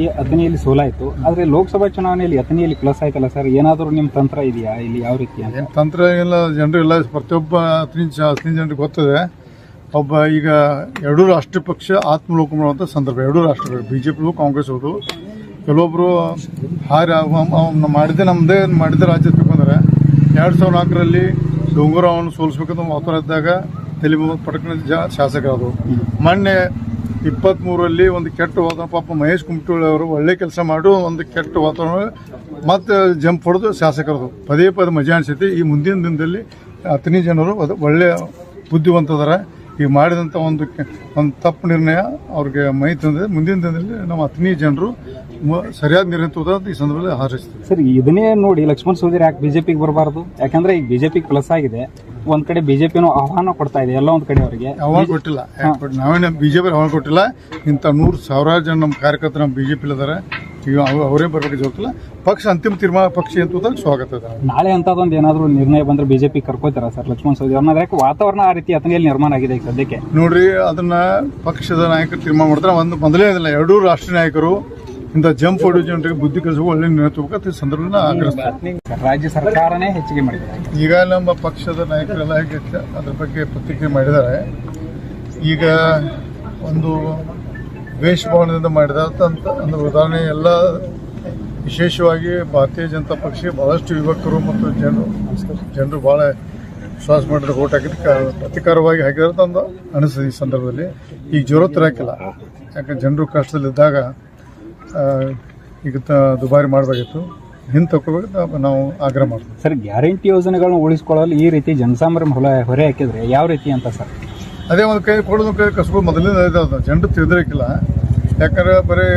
ಈ ಅಥಣಿಯಲ್ಲಿ ಸೋಲಾಯ್ತು. ಆದ್ರೆ ಲೋಕಸಭಾ ಚುನಾವಣೆಯಲ್ಲಿ ಅಥಣಿಯಲ್ಲಿ ಪ್ಲಸ್ ಆಯ್ತಲ್ಲ ಸರ್ ಏನಾದರೂ ನಿಮ್ಮ ತಂತ್ರ ಇದೆಯಾ? ಇಲ್ಲಿ ಯಾವ ರೀತಿ ತಂತ್ರ ಎಲ್ಲ ಜನರು ಎಲ್ಲ ಪ್ರತಿಯೊಬ್ಬ ಹತ್ತಿನ ಜನರಿಗೆ ಗೊತ್ತದೆ. ಒಬ್ಬ ಈಗ ಎರಡೂ ರಾಷ್ಟ್ರ ಪಕ್ಷ ಆತ್ಮಲೋಕ ಮಾಡುವಂಥ ಸಂದರ್ಭ. ಎರಡೂ ರಾಷ್ಟ್ರಗಳು ಬಿ ಜೆ ಕಾಂಗ್ರೆಸ್ ಅವರು ಕೆಲವೊಬ್ಬರು ಹಾರಿ ಮಾಡಿದ್ದೆ ನಮ್ಮದೇ ಮಾಡಿದ್ದೆ ರಾಜ್ಯ ಬೇಕಂದ್ರೆ ಎರಡು ಸಾವಿರದ ನಾಲ್ಕರಲ್ಲಿ ಡೋಂಗೂರಾವನ್ನು ಸೋಲಿಸ್ಬೇಕಂತ ಮಾತಾಡಿದ್ದಾಗ ತಲೆ ಪಟಕನ ಜ ಶಾಸಕರದು ಮೊನ್ನೆ ಇಪ್ಪತ್ತ್ಮೂರರಲ್ಲಿ ಒಂದು ಕೆಟ್ಟ ವಾತಾವರಣ, ಪಾಪ ಮಹೇಶ್ ಕುಮಟೋಳಿ ಅವರು ಒಳ್ಳೆ ಕೆಲಸ ಮಾಡು, ಒಂದು ಕೆಟ್ಟ ವಾತಾವರಣ. ಮತ್ತೆ ಜಂಪ್ ಹೊಡೆದು ಶಾಸಕರದು. ಪದೇ ಪದೇ ಮಜಾ ಅನಿಸುತ್ತೆ. ಈ ಮುಂದಿನ ದಿನದಲ್ಲಿ ಹತ್ತನೇ ಜನರು ಅದು ಒಳ್ಳೆ ಬುದ್ಧಿವಂತದಾರ. ಈ ಮಾಡಿದಂಥ ಒಂದು ಒಂದು ತಪ್ಪು ನಿರ್ಣಯ ಅವ್ರಿಗೆ ಮೈ ತಂದಿದೆ. ಮುಂದಿನ ದಿನದಲ್ಲಿ ನಮ್ಮ ಹತ್ತನೇ ಜನರು ಸರಿಯಾದ ನಿರ್ಣಯ ತಗೋದ ಈ ಸಂದರ್ಭದಲ್ಲಿ ಹಾರೈಸ್ತೀವಿ ಸರ್ ಇದನ್ನೇ ನೋಡಿ ಲಕ್ಷ್ಮಣ್ ಸವದಿ ಯಾಕೆ ಬಿಜೆಪಿಗೆ ಬರಬಾರ್ದು? ಯಾಕಂದ್ರೆ ಈಗ ಬಿಜೆಪಿಗೆ ಪ್ಲಸ್ ಆಗಿದೆ. ಒಂದ್ ಕಡೆ ಬಿಜೆಪಿನೂ ಆಹ್ವಾನ ಕೊಡ್ತಾ ಇದೆ ಎಲ್ಲ ಒಂದ್ ಕಡೆ ಅವರಿಗೆ. ಆಹ್ವಾನ ಕೊಟ್ಟಿಲ್ಲ. ನಾವೇನು ಬಿಜೆಪಿ ಅವಾಗ ಕೊಟ್ಟಿಲ್ಲ. ಇಂಥ ನೂರು ಸಾವಿರಾರು ಜನ ನಮ್ಮ ಕಾರ್ಯಕರ್ತರು ನಮ್ಮ ಬಿಜೆಪಿ ಈಗ ಅವರೇ ಬರ್ಬೇಕು ಜೊತೆಲ್ಲ ಪಕ್ಷ ಅಂತಿಮ ತೀರ್ಮಾನ ಪಕ್ಷ ಅಂತ ಸ್ವಾಗತ ಇದೆ. ನಾಳೆ ಅಂತದೊಂದು ಏನಾದರೂ ನಿರ್ಣಯ ಬಂದ್ರೆ ಬಿಜೆಪಿ ಕರ್ಕೋತಾರ ಸರ್ ಲಕ್ಷ್ಮಣ್ ಸವದಿ ಅವ್ರನ್ನ? ಯಾಕೆ ವಾತಾವರಣ ಆ ರೀತಿ ಅತನಿಯಲ್ಲಿ ನಿರ್ಮಾಣ ಆಗಿದೆ ಈಗ ಸದ್ಯಕ್ಕೆ? ನೋಡ್ರಿ ಅದನ್ನ ಪಕ್ಷದ ನಾಯಕರು ತೀರ್ಮಾನ ಮಾಡ್ತಾರೆ. ಒಂದು ಮೊದಲೇ ಇದಿಲ್ಲ ಎರಡೂ ರಾಷ್ಟ್ರೀಯ ನಾಯಕರು ಇಂಥ ಜಂಪ್ ಹೊಡೆಯೋ ಜನರಿಗೆ ಬುದ್ಧಿ ಕಲಿಸುವ ಒಳ್ಳೆ ತಗೋಬೇಕಂತ ಈ ಸಂದರ್ಭದಲ್ಲಿ ಆಗ್ರಹಿಸ್ತಾರೆ ರಾಜ್ಯ ಸರ್ಕಾರನೇ ಹೆಚ್ಚಿಗೆ ಮಾಡಿದ್ದಾರೆ. ಈಗ ನಮ್ಮ ಪಕ್ಷದ ನಾಯಕರೆಲ್ಲ ಹೇಗೆ ಅದ್ರ ಬಗ್ಗೆ ಪ್ರತಿಕ್ರಿಯೆ ಮಾಡಿದ್ದಾರೆ. ಈಗ ಒಂದು ವೇಷಭವನದಿಂದ ಮಾಡಿದ ಅಂತ ಒಂದು ಉದಾಹರಣೆ ಎಲ್ಲ ವಿಶೇಷವಾಗಿ ಭಾರತೀಯ ಜನತಾ ಪಕ್ಷ ಬಹಳಷ್ಟು ಯುವಕರು ಮತ್ತು ಜನರು ಜನರು ಭಾಳ ವಿಶ್ವಾಸ ಮಾಡಿದ್ರೆ ಓಟ್ ಹಾಕಿದ ಪ್ರತಿಕಾರವಾಗಿ ಹಾಕಿದ್ರೆ ಅಂತ ಅನಿಸ್ತದೆ ಈ ಸಂದರ್ಭದಲ್ಲಿ. ಈಗ ಜ್ವರ ಹಾಕಿಲ್ಲ. ಯಾಕಂದ್ರೆ ಜನರು ಕಷ್ಟದಲ್ಲಿದ್ದಾಗ ಈಗ ತ ದುಬಾರಿ ಮಾಡಬೇಕಿತ್ತು ಹಿಂದೆ ನಾವು ಆಗ್ರಹ ಮಾಡ್ತೀವಿ. ಸರ್ ಗ್ಯಾರಂಟಿ ಯೋಜನೆಗಳನ್ನ ಉಳಿಸ್ಕೊಳ್ಳಲು ಈ ರೀತಿ ಜನಸಾಮಾನ್ಯ ಹೊಲ ಹೊರೆ ಹಾಕಿದ್ರೆ ಯಾವ ರೀತಿ ಅಂತ ಸರ್? ಅದೇ ಒಂದು ಕೈ ಕೊಡೋದು ಕೈ ಕಸ್ಬೋದು ಮೊದಲಿಂದ ಇದೆ ಅದು. ಜನರು ತಿಳಿದಿರಕ್ಕಿಲ್ಲ. ಯಾಕಂದ್ರೆ ಬರೀ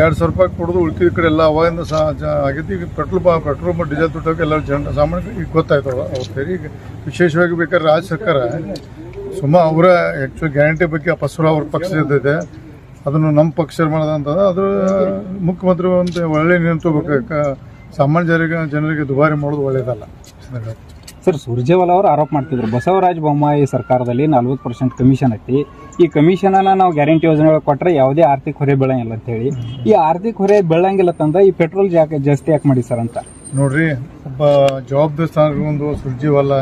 ಎರಡು ಸಾವಿರ ರೂಪಾಯಿ ಕೊಡೋದು ಉಳ್ಕಿದ ಕಡೆ ಎಲ್ಲ ಅವಾಗಿಂದ ಸಹ ಜ ಆಗಿದ್ದು ಈಗ ಪೆಟ್ರೋಲ್ ಪೆಟ್ರೋಲ್ ಮತ್ತು ಡೀಸೆಲ್ ದುಡ್ಡೋಕೆ ಎಲ್ಲ ಜನ ಸಾಮಾನ್ಯ ಈಗ ಗೊತ್ತಾಯ್ತು ಅವ ಅವ್ರ ಸರಿ ಈಗ ವಿಶೇಷವಾಗಿ ಬೇಕಾದ್ರೆ ರಾಜ್ಯ ಸರ್ಕಾರ ಸುಮ್ಮ ಅವರ ಆ್ಯಕ್ಚುಲಿ ಗ್ಯಾರಂಟಿ ಬಗ್ಗೆ ಅಪಸ್ವರ ಅವ್ರ ಪಕ್ಷದಿದೆ ಅದನ್ನು ನಮ್ಮ ಪಕ್ಷ ಮಾಡೋದಂತ ಅದ್ರ ಮುಖ್ಯಮಂತ್ರಿ ಒಂದು ಒಳ್ಳೆ ನಿರ್ಣಯ ತಗೋಬೇಕು. ಸಾಮಾನ್ಯ ಜನರಿಗೆ ಜನರಿಗೆ ದುಬಾರಿ ಮಾಡೋದು ಒಳ್ಳೇದಲ್ಲ. ಸರ್ ಸುರ್ಜೇವಾಲ ಅವರು ಆರೋಪ ಮಾಡ್ತಿದ್ರು. ಬಸವರಾಜ ಬೊಮ್ಮಾಯಿ ಸರ್ಕಾರದಲ್ಲಿ ನಲ್ವತ್ತು ಪರ್ಸೆಂಟ್ ಕಮಿಷನ್ ಐತಿ. ಈ ಕಮಿಷನ್ ಅನ್ನ ನಾವು ಗ್ಯಾರಂಟಿ ಯೋಜನೆ ಕೊಟ್ಟರೆ ಯಾವುದೇ ಆರ್ಥಿಕ ಹೊರೆ ಬೀಳಂಗಿಲ್ಲ ಅಂತ ಹೇಳಿ. ಈ ಆರ್ಥಿಕ ಹೊರೆ ಬೀಳಂಗಿಲ್ಲ ತಂದ್ರೆ ಈ ಪೆಟ್ರೋಲ್ ಜಾಕ ಜಾಸ್ತಿ ಯಾಕೆ ಮಾಡಿ ಸರ್ ಅಂತ? ನೋಡ್ರಿ ಒಬ್ಬ ಜವಾಬ್ದಾರಿ ಸ್ಥಾನ ಒಂದು ಸುರ್ಜಿವಲ್ಲ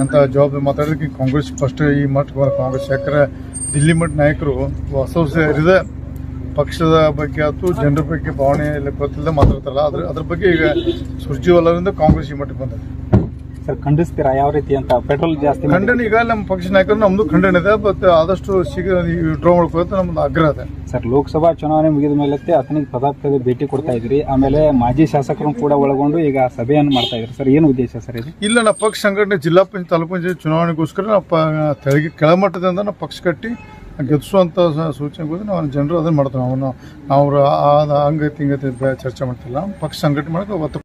ಅಂತ ಜವಾಬ್ದಾರಿ ಮಾತಾಡೋದಕ್ಕೆ ಕಾಂಗ್ರೆಸ್ ಫಸ್ಟ್ ಈ ಮಟ್ಟ ಕಾಂಗ್ರೆಸ್ ಯಾಕಂದ್ರೆ ದಿಲ್ಲಿ ಮಠ ನಾಯಕರು ಹೊಸ ಪಕ್ಷದ ಬಗ್ಗೆ ಆಯ್ತು, ಜನರ ಬಗ್ಗೆ ಭಾವನೆ ಗೊತ್ತಿಲ್ಲದೆ ಮಾತಾಡ್ತಾರಲ್ಲ, ಅದ್ರ ಅದ್ರ ಬಗ್ಗೆ ಈಗ ಸುರ್ಜಿವಾಲರಿಂದ ಕಾಂಗ್ರೆಸ್ ಈ ಮಟ್ಟಕ್ಕೆ ಬಂದದೆ. ಸರ್ ಖಂಡಿಸ್ತೀರಾ? ಯಾವ ರೀತಿ ಅಂತ? ಪೆಟ್ರೋಲ್ ಜಾಸ್ತಿ ಖಂಡನೆ ಈಗ ನಮ್ಮ ಪಕ್ಷ ನಾಯಕರು ನಮ್ದು ಖಂಡನೆ ಇದೆ ಬಟ್ ಆದಷ್ಟು ಶೀಘ್ರ ಡ್ರಾ ಮಾಡ್ಕೊಳ್ಳೋದು ನಮ್ದು ಆಗ್ರಹ ಇದೆ. ಸರ್ ಲೋಕಸಭಾ ಚುನಾವಣೆ ಮುಗಿದ ಮೇಲೆ ಆತನಿಗೆ ಪದಾರ್ಥದ ಭೇಟಿ ಕೊಡ್ತಾ ಇದ್ರಿ ಆಮೇಲೆ ಮಾಜಿ ಶಾಸಕರು ಕೂಡ ಒಳಗೊಂಡು ಈಗ ಸಭೆಯನ್ನು ಮಾಡ್ತಾ ಇದ್ರಿ. ಸರ್ ಏನು ಉದ್ದೇಶ ಸರ್ ಇದು? ಇಲ್ಲ ನಾವು ಪಕ್ಷ ಸಂಘಟನೆ ಜಿಲ್ಲಾ ಪಂಚಾಯತ್ ತಾಲೂಕು ಪಂಚಾಯತ್ ಚುನಾವಣೆಗೋಸ್ಕರ ನಾವು ತೆಳಗೆ ಕೆಳಮಟ್ಟದಿಂದ ನಾವು ಪಕ್ಷ ಕಟ್ಟಿ ಗೆಲ್ಲಿಸುವಂಥ ಕೂಡ ನಾವು ಜನರು ಅದನ್ನು ಮಾಡ್ತೇವೆ. ಅವನು ಅಂಗತಿ ಆ- ಹಂಗೈತಿ ಚರ್ಚೆ ಮಾಡ್ತಿಲ್ಲ. ಪಕ್ಷ ಸಂಘಟನೆ ಮಾಡೋಕೆ ಒತ್ತು